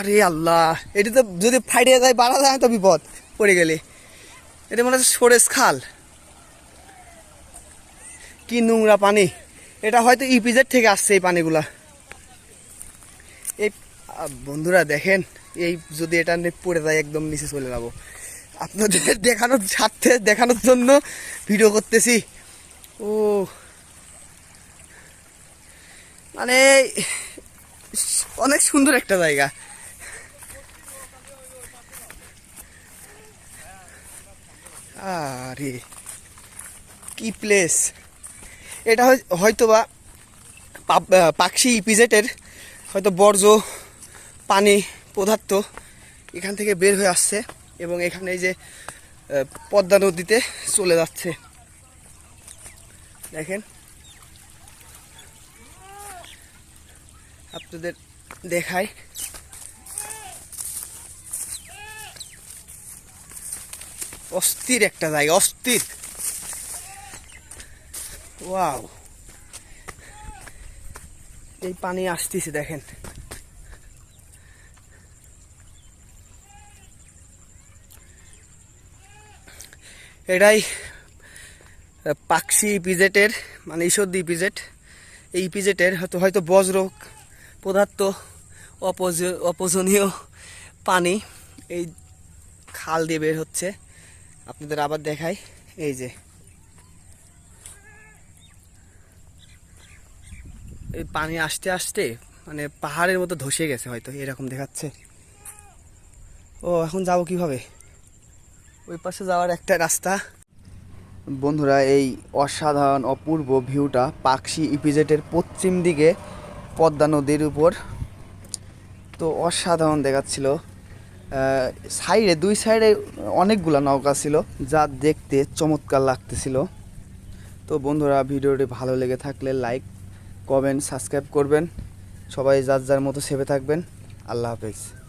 আরে আল্লাহ, এটা তো যদি ফাইটে যায়, বাড়া যায় তো বিপদ, পড়ে গেলে। এটা মনে হচ্ছে সরেস খাল। কি নোংরা পানি। এটা হয়তো ইপিজেড থেকে আসছে এই পানিগুলা। এই বন্ধুরা দেখেন, এই যদি এটা পড়ে যায়, একদম নিচে চলে যাব। আপনাদের দেখানোর স্বার্থে দেখানোর জন্য ভিডিও করতেছি। ও। মানে অনেক সুন্দর একটা জায়গা। আরে, কি প্লেস এটা হয়- হয়তো বা পাকশি ইপিজেটের হয়তো বর্জ্য, পানি, পদার্থ এখান থেকে বের হয়ে আসছে এবং এখানে এই যে পদ্মা নদীতে চলে যাচ্ছে। দেখেন। আপনাদের দেখায় অস্থির একটা জায়গা, অস্থির। ওয়াও। এই পানি আসতেছে, দেখেন। এটাই পাকসি ইপিজেটের মানে ঈশ্বরদী ইপিজেট। এই ইপিজেটের হয়তো হয়তো বজ্র, পদার্থ, অপজ, অপোজনীয় পানি এই খাল দিয়ে বের হচ্ছে। আপনাদের আবার দেখাই। এই যে। এই পানি আসতে আসতে মানে পাহাড়ের মতো ধসে গেছে হয়তো, এরকম দেখাচ্ছে। ও, এখন যাব কীভাবে? ওই পাশে যাওয়ার একটা রাস্তা। বন্ধুরা, এই অসাধারণ অপূর্ব ভিউটা পাকশি ইপিজেটের পশ্চিম দিকে পদ্মা নদীর উপর। তো অসাধারণ দেখাচ্ছিল। সাইডে, দুই সাইডে অনেকগুলো নৌকা ছিল, যা দেখতে চমৎকার লাগতেছিল। তো বন্ধুরা, ভিডিওটি ভালো লেগে থাকলে লাইক, কমেন্ট, সাবস্ক্রাইব করবেন। সবাই যার যার মতো সেভে থাকবেন। আল্লাহ হাফেজ।